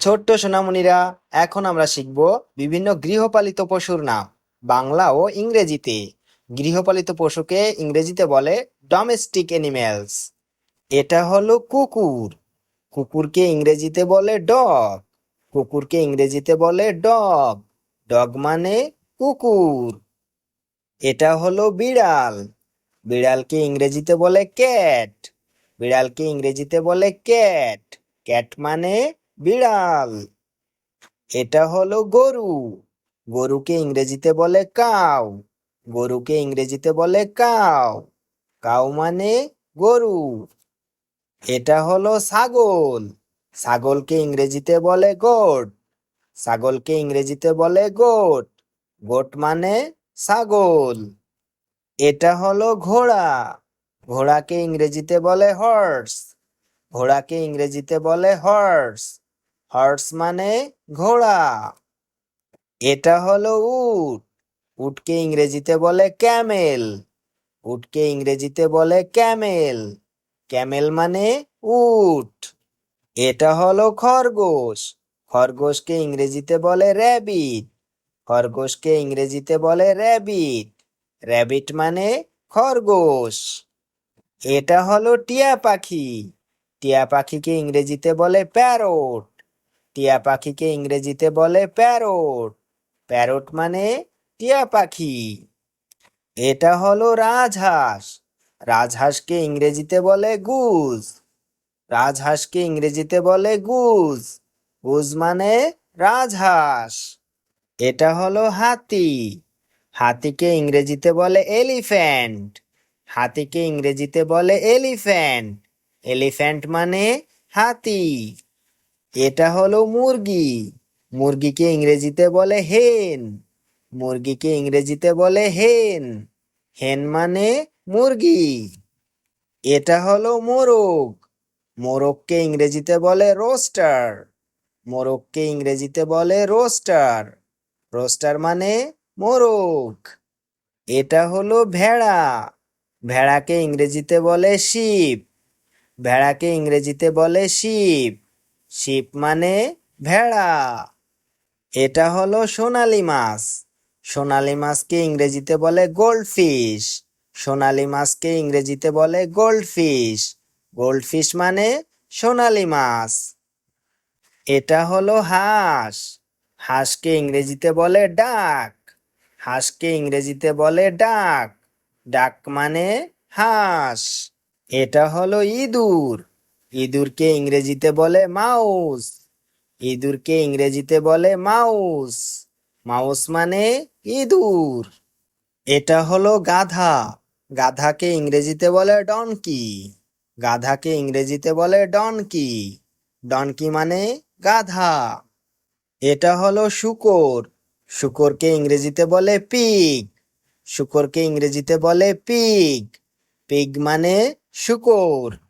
ছোট্ট সোনামণিরা, এখন আমরা শিখব বিভিন্ন গৃহপালিত পশুর নাম, বাংলা ও ইংরেজিতে। গৃহপালিত পশুকে ইংরেজিতে বলে ডোমেস্টিক অ্যানিমেলস এটা হলো কুকুর। কুকুরকে ইংরেজিতে বলে ডগ কুকুরকে ইংরেজিতে বলে ডগ ডগ মানে কুকুর। এটা হলো বিড়াল। বিড়ালকে ইংরেজিতে বলে ক্যাট বিড়ালকে ইংরেজিতে বলে ক্যাট ক্যাট মানে বিড়াল। এটা হলো গরু। গরুকে ইংরেজিতে বলে কাউ। গরুকে ইংরেজিতে বলে কাউ। কাউ মানে গরু। এটা হলো ছাগল। ছাগলকে ইংরেজিতে বলে গোট। ছাগলকে ইংরেজিতে বলে গোট। গোট মানে ছাগল। এটা হলো ঘোড়া। ঘোড়াকে ইংরেজিতে বলে হর্স। ঘোড়াকে ইংরেজিতে বলে হর্স। হর্স মানে ঘোড়া। এটা হলো উট। উটকে ইংরেজিতে বলে ক্যামেল। উটকে ইংরেজিতে বলে ক্যামেল। ক্যামেল মানে উট। এটা হলো খরগোশ। খরগোশকে ইংরেজিতে বলে র্যাবিট। খরগোশকে ইংরেজিতে বলে র্যাবিট। র্যাবিট মানে খরগোশ। এটা হলো টিয়া পাখি। টিয়া পাখিকে ইংরেজিতে বলে প্যারট। টিয়া পাখিকে ইংরেজিতে বলে প্যারট। প্যারট মানে টিয়া পাখি। এটা হলো রাজহাঁস। রাজহাঁসকে ইংরেজিতে বলে গুজ। রাজহাঁসকে ইংরেজিতে বলে গুজ। গুজ মানে রাজহাঁস। এটা হলো হাতি। হাতিকে ইংরেজিতে বলে এলিফ্যান্ট। হাতিকে ইংরেজিতে বলে এলিফ্যান্ট। এলিফ্যান্ট মানে হাতি। এটা হলো মুরগি। মুরগিকে ইংরেজিতে বলে হেন মুরগিকে ইংরেজিতে বলে হেন হেন মানে মুরগি। এটা হলো মোরগ। মোরগকে ইংরেজিতে বলে রোস্টার মোরগকে ইংরেজিতে বলে রোস্টার রোস্টার মানে মোরগ। এটা হলো ভেড়া। ভেড়াকে ইংরেজিতে বলে শিপ ভেড়াকে ইংরেজিতে বলে শিপ শিপ মানে ভেড়া। এটা হলো সোনালি মাছ। সোনালি মাছকে ইংরেজিতে বলে গোল্ডফিশ। সোনালি মাছকে ইংরেজিতে বলে গোল্ডফিশ। গোল্ডফিশ মানে সোনালি মাছ। এটা হলো হাঁস। হাঁসকে ইংরেজিতে বলে ডাক। হাঁসকে ইংরেজিতে বলে ডাক। ডাক মানে হাঁস। এটা হলো ইঁদুর। ইঁদুরকে ইংরেজিতে বলে মাউস। ইঁদুরকে ইংরেজিতে বলে মাউস। মাউস মানে ইঁদুর। এটা হলো গাধা। গাধাকে ইংরেজিতে বলে ডনকি। গাধাকে ইংরেজিতে বলে ডনকি। ডনকি মানে গাধা। এটা হলো শুকর। শুকরকে ইংরেজিতে বলে পিগ। শুকরকে ইংরেজিতে বলে পিগ। পিগ মানে শুকর।